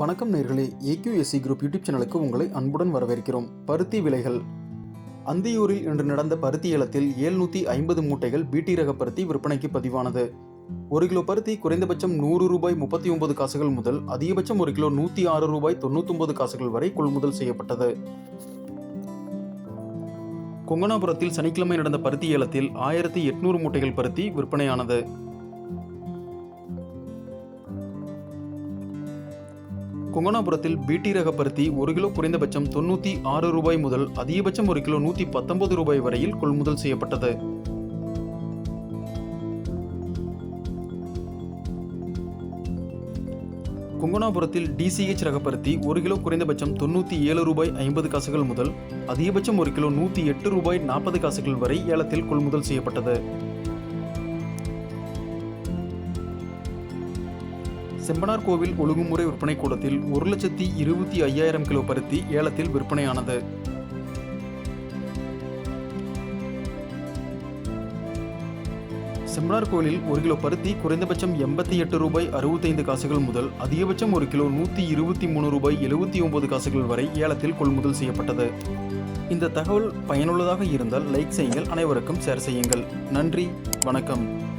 வணக்கம் நேர்களே. AQSC group YouTube சேனலுக்கு உங்களை அன்புடன் வரவேற்கிறோம். பருத்தி விலைகள். அந்தியூரில் இன்று நடந்த பருத்தி ஏலத்தில் ஏழ்நூற்றி ஐம்பது மூட்டைகள் பீட்டி ரக பருத்தி விற்பனைக்கு பதிவானது. ஒரு கிலோ பருத்தி குறைந்தபட்சம் நூறு ரூபாய் முப்பத்தி ஒன்பது காசுகள் முதல் அதிகபட்சம் ஒரு கிலோ நூற்றி ஆறு ரூபாய் தொண்ணூத்தொன்பது காசுகள் வரை கொள்முதல் செய்யப்பட்டது. கொங்கனாபுரத்தில் சனிக்கிழமை நடந்த பருத்தி ஏலத்தில் ஆயிரத்தி எட்நூறு மூட்டைகள் பருத்தி விற்பனையானது. கொங்கனாபுரத்தில் பிடி ரக பருத்தி ஒரு கிலோ குறைந்தபட்சம் தொண்ணூற்றி ஆறு ரூபாய் முதல் அதிகபட்சம் ஒரு கிலோ நூற்றி பத்தொன்பது ரூபாய் வரையில் கொள்முதல் செய்யப்பட்டது. கொங்கனாபுரத்தில் டிசிஹெச் ரக பருத்தி ஒரு கிலோ குறைந்தபட்சம் தொண்ணூற்றி ஏழு ரூபாய் ஐம்பது காசுகள் முதல் அதிகபட்சம் ஒரு கிலோ நூற்றி எட்டு ரூபாய் நாற்பது காசுகள் வரை ஏலத்தில் கொள்முதல் செய்யப்பட்டது. செம்பனார் கோவில் ஒழுங்குமுறை விற்பனை கூடத்தில் ஒரு லட்சத்தி இருபத்தி ஐயாயிரம் கிலோ பருத்தி ஏலத்தில் விற்பனையானது. செம்பனார் கோவிலில் ஒரு கிலோ பருத்தி குறைந்தபட்சம் எண்பத்தி எட்டு ரூபாய் அறுபத்தைந்து காசுகள் முதல் அதிகபட்சம் ஒரு கிலோ நூற்றி இருபத்தி மூணு ரூபாய் எழுபத்தி ஒன்பது காசுகள் வரை ஏலத்தில் கொள்முதல் செய்யப்பட்டது. இந்த தகவல் பயனுள்ளதாக இருந்தால் லைக் செய்யுங்கள் அனைவருக்கும் ஷேர் செய்யுங்கள். நன்றி வணக்கம்.